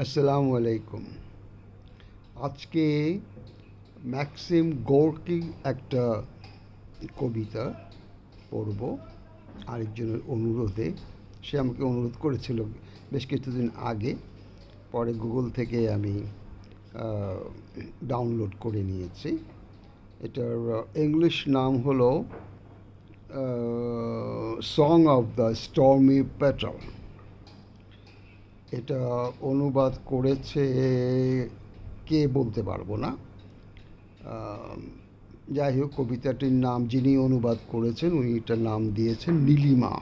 আসসালামু আলাইকুম। আজকে ম্যাক্সিম গোর্কি একটা কবিতা পড়ব। আরেকজনের অনুরোধে। সে আমাকে অনুরোধ করেছিল বেশ কিছুদিন আগে। পরে গুগল থেকে আমি ডাউনলোড করে নিয়েছি। এটার ইংলিশ নাম হলো song of the stormy petrel এটা অনুবাদ করেছে কে বলতে পারব না। যাই হোক, কবিতাটির নাম যিনি অনুবাদ করেছেন, উনি এটার নাম দিয়েছেন নীলিমা।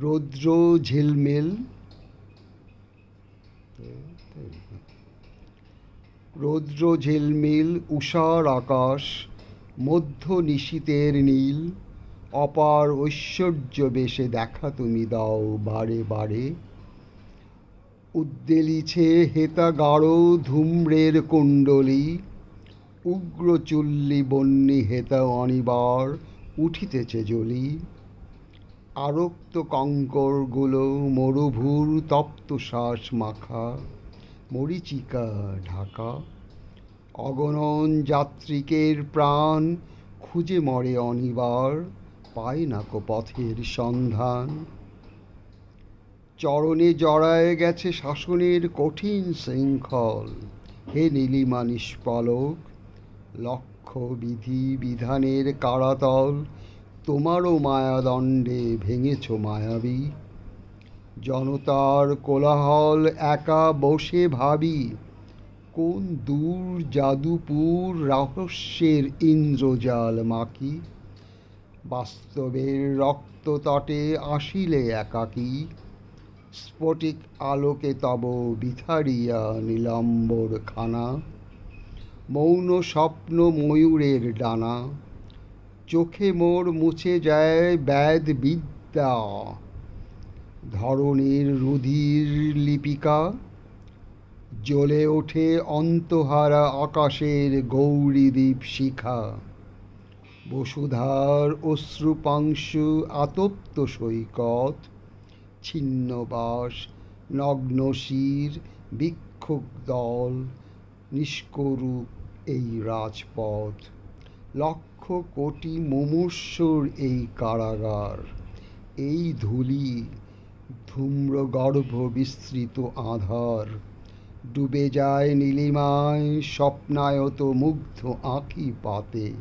রৌদ্র ঝিলমিল। রৌদ্র ঝিলমিল, উষার আকাশ, মধ্য নিশীতের নীল, অপার ঐশ্বর্য বেশে দেখা তুমি দাও বারে বারে। উদ্দেলিছে হেতা গাঢ় ধূম্রের কুণ্ডলী উগ্র চুল্লি বন্যি হেতা অনিবার উঠিতেছে জলি আরক্ত কঙ্করগুলো মরুভূর তপ্ত শ্বাস মাখা, মরিচিকা ঢাকা। অগণন যাত্রিকের প্রাণ খুঁজে মরে অনিবার, পায় না কো পথের সন্ধান। চরণে জড়ায় গেছে শাসনের কঠিন শৃঙ্খল। হে নীলিমা নিষ্পলক লক্ষ বিধি বিধানের কারাতল, তোমারও মায়াদণ্ডে ভেঙেছ মায়াবী। জনতার কোলাহল একা বসে ভাবি, কোন দূর জাদুপুর রহস্যের ইন্দ্রজাল মাকি বাস্তবের রক্ততটে আসিলে একাকী স্ফটিক আলোকে তব বিথারিয়া নীলাম্বর খানা। মৌন স্বপ্ন ময়ূরের ডানা। চোখে মোর মুছে যায় ব্যাদ বিদ্যা ধরণীর রুধির লিপিকা। জ্বলে ওঠে অন্তহারা আকাশের গৌরীদ্বীপ শিখা। বসুধার অশ্রুপাংশু আতপ্ত সৈকত। ছিন্নবাস নগ্ন শির, বিক্ষোভ দল, নিষ্করূপ এই রাজপথ। লক্ষ কোটি মুমূর্ষুর এই কারাগার। এই ধূলি, ধূম্রগর্ভ বিস্তৃত আধার। ডুবে যায় নীলিমায় স্বপ্নায়ত মুগ্ধ আঁখি পাতে।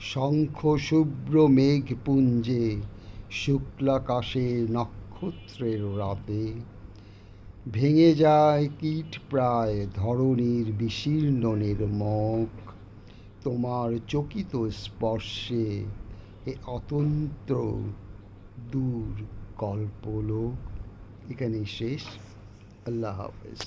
শঙ্খ শুভ্র মেঘপুঞ্জে শুক্লাকাশে নক্ষত্রের রাতে। ভেঙে যায় কীট প্রায় ধরণীর বিশীর্ণনের মগ তোমার চকিত স্পর্শে এ অতন্ত্র দূর কল্পলোক এখানেই শেষ। আল্লাহ হাফেজ।